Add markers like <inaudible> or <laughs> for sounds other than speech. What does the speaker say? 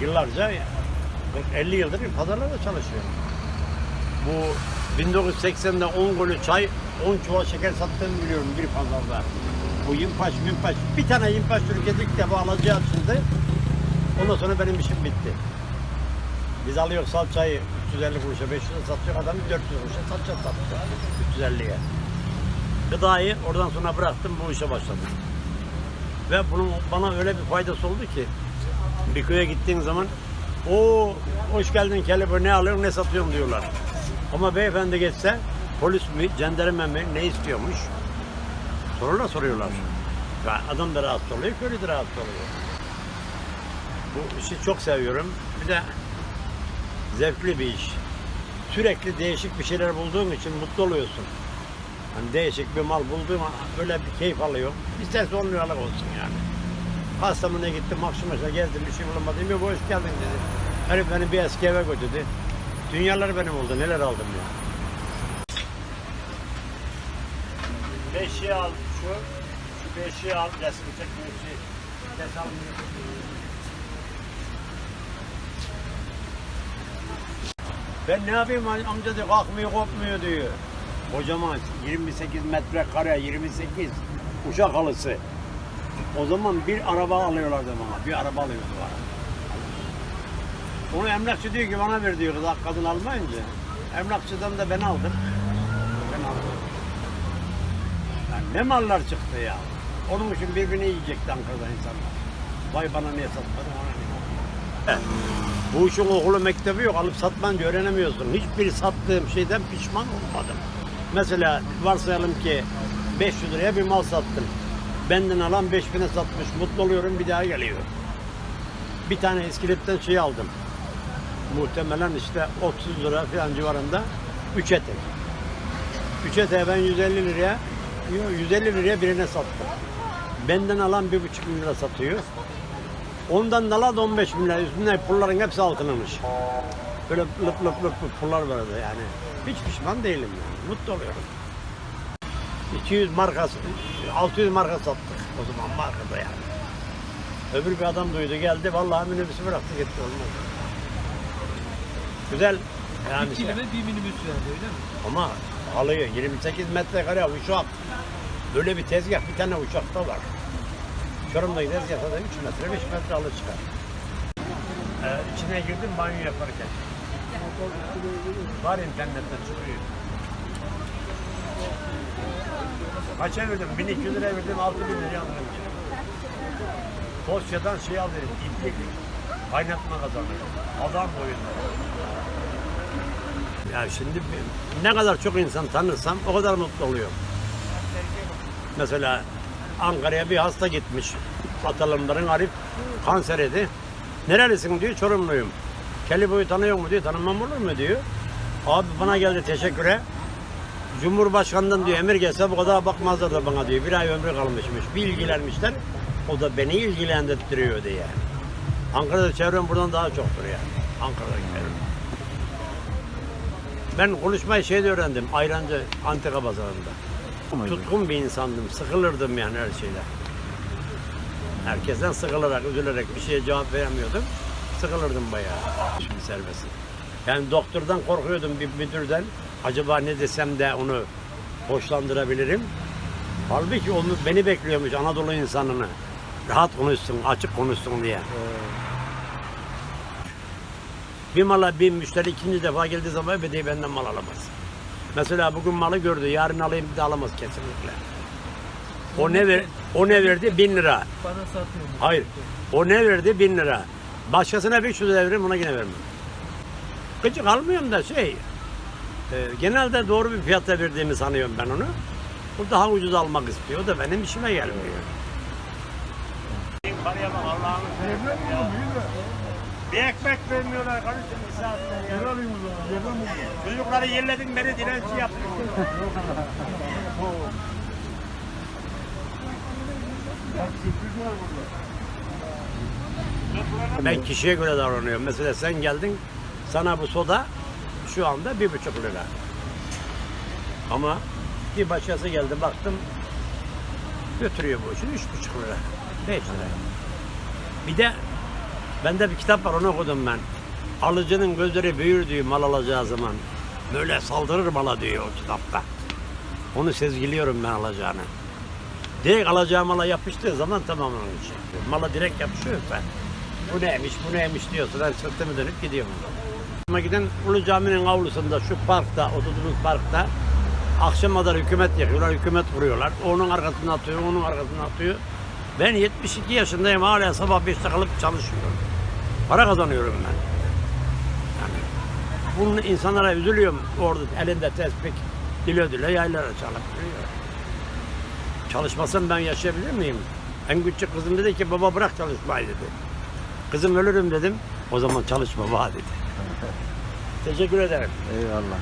Yıllarca 50 yıldır pazarlarda çalışıyorum. Bu 1980'de 10 golü çay, 10 çuval şeker sattığımı biliyorum bir pazarda. Bu yimpaş mimpaş. Bir tane yimpaş tüketik de bu alacağı açıldı. Ondan sonra benim işim bitti. Biz alıyoruz salçayı 350 kuruşa 500'e satacak adam 400 kuruşa salça satacak 350'ye. Gıdayı oradan sonra bıraktım bu işe başladım. Ve bunun bana öyle bir faydası oldu ki bir köye gittiğin zaman o hoş geldin kelebir ne alıyorsun ne satıyorsun diyorlar. Ama beyefendi geçse polis mi, jandarma mı ne istiyormuş? Sorarlar soruyorlar. Ya adam da rahatsız oluyor, köylü de rahatsız oluyor. Bu işi çok seviyorum. Bir de zevkli bir iş. Sürekli değişik bir şeyler bulduğun için mutlu oluyorsun. Hani değişik bir mal bulduğum böyle bir keyif alıyorum. İsterse 10 liralık olsun yani. Kastamonu'ya gittim, Maksimuş'a gezdim, bir şey bulamadım. Bir hoş geldin dedi. Herif beni bir eski eve götürdü. Dünyalar benim oldu, neler aldım ya. Beşi al şu, şu beşi al, resim çekmesi, ses almıyor. Ben ne yapayım amca diyor, kalkmıyor, kopmuyor diyor. Kocaman 28 metrekare, 28 uşak halısı. O zaman bir araba alıyorlardı bana. Bir araba alıyordu bana. Onu emlakçı diyor ki bana ver diyor kız kadın almayınca. Emlakçıdan da ben aldım. Ben aldım. Yani ne mallar çıktı ya. Onun için birbirini yiyecekti Ankara'da insanlar. Vay bana niye satmadın ona niye. Bu işin okulu mektebi yok. Alıp satmanca öğrenemiyorsun. Hiçbir sattığım şeyden pişman olmadım. Mesela varsayalım ki 500 liraya bir mal sattım. Benden alan 5000'e satmış. Mutlu oluyorum bir daha geliyor. Bir tane iskelepten şey aldım. Muhtemelen işte 30 lira falan civarında 3 etek. 3 eteği ben 150 liraya yok, 150 liraya birine sattım. Benden alan 1,5 bin lira satıyor. Ondan da alan 15 bin lira. Üstünde pulların hepsi altınmış. Böyle lıp lıp lıp lıp pullar vardı yani. Hiç pişman değilim yani. Mutlu oluyorum. 200 marka, 600 marka sattık o zaman markada yani. Öbür bir adam duydu geldi vallahi minibüsü bıraktı gitti olmaz. Güzel yani Bir şey. bir minibüs verdi öyle mi? ama alıyor 28 metrekare uçak. Böyle bir tezgah bir tane uçakta var. Çorum'daki tezgahta da 3 metre 5 metre alı çıkar. Ee, içine girdim banyo yaparken. Var internette çıkıyor. Kaça verdim? 1200 lira verdim, 6000 liraya aldım. Tosya'dan şey aldım, iplik kaynatma kazanıyor. Adam boyunda. Ya şimdi ne kadar çok insan tanırsam o kadar mutlu oluyorum. Mesela Ankara'ya bir hasta gitmiş. Atalımların Arif kanser idi. Nerelisin diyor, Çorumluyum. Kellyboy'u tanıyor mu diyor, tanımam olur mu diyor. Abi bana geldi teşekküre. Cumhurbaşkanından diyor emir gelse bu kadar bakmazlar da bana diyor. Bir ay ömrü kalmışmış. Bir ilgilenmişler. O da beni ilgilendirtiyor diye. Ankara'da çevrem buradan daha çoktur yani. Ankara'da çevrem. Ben konuşmayı şeyde öğrendim. Ayrancı Antika Pazarı'nda. Tutkun bir insandım. Sıkılırdım yani her şeyden. Herkesten sıkılarak, üzülerek bir şeye cevap veremiyordum. Sıkılırdım bayağı. Şimdi serbest. Yani doktordan korkuyordum bir müdürden. Acaba ne desem de onu hoşlandırabilirim. Halbuki onu beni bekliyormuş Anadolu insanını. Rahat konuşsun, açık konuşsun diye. Bir mala bir müşteri ikinci defa geldiği zaman ödeyi benden mal alamaz. Mesela bugün malı gördü, yarın alayım de alamaz kesinlikle. O ne ver, o ne verdi? Bin lira. Bana satıyor. Hayır. O ne verdi? Bin lira. Başkasına 500 lira veririm, ona yine vermem. Gıcık almıyorum da şey, e, genelde doğru bir fiyata verdiğimi sanıyorum ben onu. O daha ucuz almak istiyor. O da benim işime gelmiyor. Bak Bir ekmek vermiyorlar kardeşim saatte ya. Çocukları yerledin beni dilenci yaptın. <laughs> Ben kişiye göre davranıyorum. Mesela sen geldin, sana bu soda şu anda bir buçuk lira. Ama Bir başkası geldi baktım götürüyor bu işini üç buçuk lira. Beş lira. Bir de bende bir kitap var onu okudum ben. Alıcının gözleri büyür diyor mal alacağı zaman. Böyle saldırır mala diyor o kitapta. Onu sezgiliyorum ben alacağını. Direkt alacağı mala yapıştığı zaman tamam onun için. Mala direkt yapışıyorsa bu neymiş bu neymiş diyorsa ben sırtımı dönüp gidiyorum. Ama giden Ulu Cami'nin avlusunda şu parkta, oturduğumuz parkta akşama kadar hükümet yakıyorlar, hükümet kuruyorlar. Onun arkasına atıyor, onun arkasına atıyor. Ben 72 yaşındayım hala sabah 5'te kalıp çalışıyorum. Para kazanıyorum ben. Yani bunun insanlara üzülüyorum orada elinde tespih dile dile yaylara çalıp duruyor. Çalışmasam ben yaşayabilir miyim? En küçük kızım dedi ki baba bırak çalışmayı dedi. Kızım ölürüm dedim. O zaman çalışma baba dedi. <laughs> Teşekkür ederim. Eyvallah.